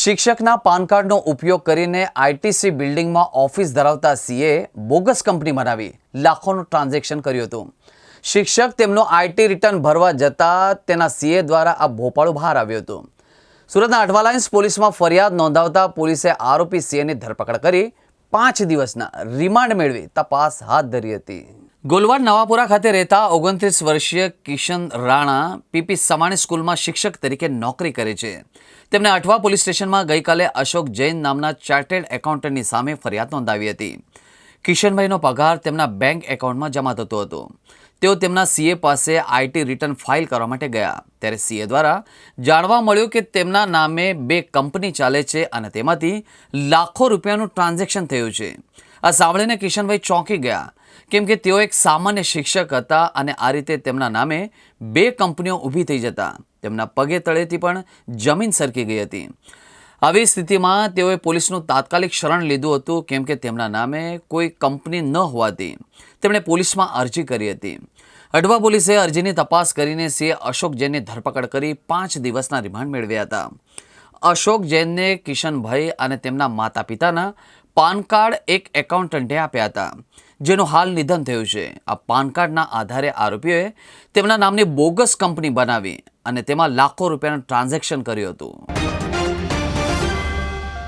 શિક્ષકના પાન કાર્ડનો ઉપયોગ કરીને આઈટીસી બિલ્ડિંગમાં ઓફિસ ધરાવતા સીએ બોગસ કંપની બનાવી લાખોનું ટ્રાન્ઝેક્શન કર્યું હતું. શિક્ષક તેમનો આઈટી રિટર્ન ભરવા જતા તેના સીએ દ્વારા આ ભોપાળું બહાર આવ્યું હતું. સુરતના અઠવાલાઇન્સ પોલીસમાં ફરિયાદ નોંધાવતા પોલીસે આરોપી સીએની ધરપકડ કરી પાંચ દિવસના રિમાન્ડ મેળવી તપાસ હાથ ધરી હતી. ગોલવાડ નવાપુરા ખાતે રહેતા ઓગણત્રીસ વર્ષીય કિશન રાણા પીપી સમાણી સ્કૂલમાં શિક્ષક તરીકે નોકરી કરે છે. તેમણે અઠવા પોલીસ સ્ટેશનમાં ગઈકાલે અશોક જૈન નામના ચાર્ટેડ એકાઉન્ટન્ટની સામે ફરિયાદ નોંધાવી હતી. કિશનભાઈનો પગાર તેમના બેંક એકાઉન્ટમાં જમા થતો હતો. તેઓ તેમના સીએ પાસે આઈટી રિટર્ન ફાઇલ કરવા માટે ગયા. ત્યારે સીએ દ્વારા જાણવા મળ્યું કે તેમના નામે બે કંપની ચાલે છે અને તેમાંથી લાખો રૂપિયાનું ટ્રાન્ઝેક્શન થયું છે. આ સાંભળીને કિશનભાઈ ચોંકી ગયા, કેમ કે તેઓ એક સામાન્ય શિક્ષક હતા અને આ રીતે તેમના નામે બે કંપનીઓ ઊભી થઈ જતા. તેમના પગે તળેથી પણ જમીન સરકી ગઈ હતી. આવી સ્થિતિમાં તેઓએ પોલીસનું તાત્કાલિક શરણ લીધું હતું, કેમ કે તેમના નામે કોઈ કંપની ન હોવાથી તેમણે પોલીસમાં અરજી કરી હતી. અડવા પોલીસે અરજીની તપાસ કરીને સીએ અશોક જૈનની ધરપકડ કરી પાંચ દિવસના રિમાન્ડ મેળવ્યા હતા. અશોક જૈનને કિશનભાઈ અને તેમના માતા પિતાના પાન કાર્ડ એક એકાઉન્ટન્ટે આપ્યા હતા, જેનું હાલ નિધન થયું છે. આ પાન કાર્ડના આધારે આરોપીઓએ તેમના નામની બોગસ કંપની બનાવી અને તેમાં લાખો રૂપિયાનું ટ્રાન્ઝેક્શન કર્યું હતું.